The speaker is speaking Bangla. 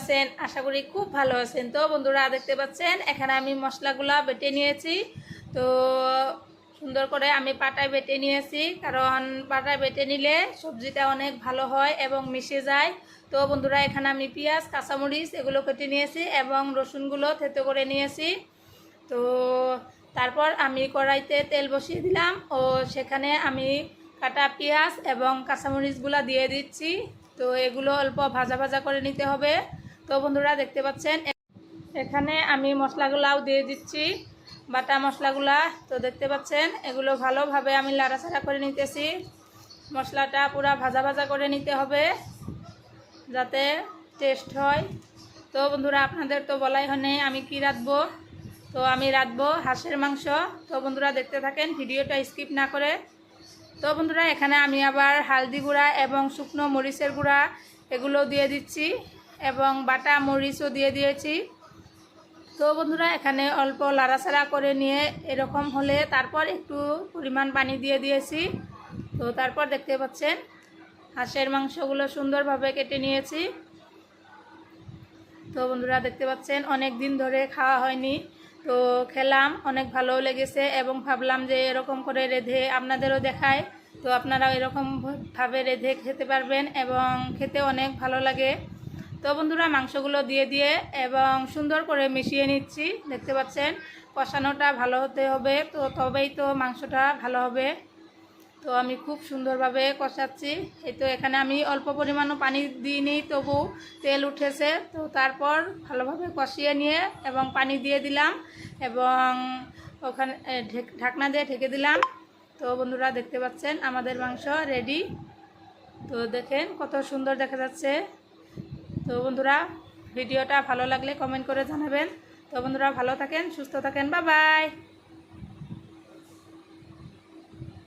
আছেন? আশা করি খুব ভালো আছেন। তো বন্ধুরা, দেখতে পাচ্ছেন, এখানে আমি মশলাগুলা বেটে নিয়েছি। তো সুন্দর করে আমি পাটায় বেটে নিয়েছি, কারণ পাটায় বেটে নিলে সবজিটা অনেক ভালো হয় এবং মিশে যায়। তো বন্ধুরা, এখানে আমি পেঁয়াজ, কাঁচামরিচ এগুলো কেটে নিয়েছি এবং রসুনগুলো থেতো করে নিয়েছি। তো তারপর আমি কড়াইতে তেল বসিয়ে দিলাম ও সেখানে আমি কাটা পেঁয়াজ এবং কাঁচামরিচগুলো দিয়ে দিচ্ছি। তো এগুলো অল্প ভাজা ভাজা করে নিতে হবে। তো বন্ধুরা দেখতে পাচ্ছেন, এখানে আমি মশলাগুলাও দিয়ে দিচ্ছি, বাটা মশলাগুলা। তো দেখতে পাচ্ছেন, এগুলো ভালোভাবে আমি লাড়াচাড়া করে নিতেছি। মশলাটা পুরা ভাজা ভাজা করে নিতে হবে, যাতে টেস্ট হয়। তো বন্ধুরা, আপনাদের তো বলাই হয়নি, আমি কি রাঁধবো? তো আমি রাঁধবো হাঁসের মাংস। তো বন্ধুরা দেখতে থাকেন, ভিডিওটা স্কিপ না করে তো বন্ধুরা, এখানে আমি আবার হালদি গুঁড়া এবং শুকনো মরিচের গুঁড়া এগুলো দিয়ে দিচ্ছি এবং বাটা মরিচও দিয়ে দিয়েছি। তো বন্ধুরা, এখানে অল্প লাড়াছাড়া করে নিয়ে এরকম হলে তারপর একটু পরিমাণ পানি দিয়ে দিয়েছি। তো তারপর দেখতে পাচ্ছেন, হাঁসের মাংসগুলো সুন্দরভাবে কেটে নিয়েছি। তো বন্ধুরা, দেখতে পাচ্ছেন, অনেক দিন ধরে খাওয়া হয়নি। তো খেলাম, অনেক ভালো লেগেছে এবং ভাবলাম যে এরকম করে রেধে আপনাদেরও দেখায় তো আপনারা এরকমভাবে রেঁধে খেতে পারবেন এবং খেতে অনেক ভালো লাগে। তো বন্ধুরা, মাংসগুলো দিয়ে দিয়ে এবং সুন্দর করে মিশিয়ে নিচ্ছি। দেখতে পাচ্ছেন, কষানোটা ভালো হতে হবে, তো তবেই তো মাংসটা ভালো হবে। তো আমি খুব সুন্দরভাবে কষাচ্ছি। এই তো এখানে আমি অল্প পরিমাণও পানি দিইনি, তবু তেল উঠেছে। তো তারপর ভালোভাবে কষিয়ে নিয়ে এবং পানি দিয়ে দিলাম এবং ওখানে ঢেক- ঢাকনা দিয়ে ঢেকে দিলাম। তো বন্ধুরা দেখতে পাচ্ছেন, আমাদের মাংস রেডি তো দেখেন কত সুন্দর দেখা যাচ্ছে। তো বন্ধুরা, ভিডিওটা ভালো লাগলে কমেন্ট করে জানাবেন। তো বন্ধুরা ভালো থাকেন, সুস্থ থাকেন বা বাই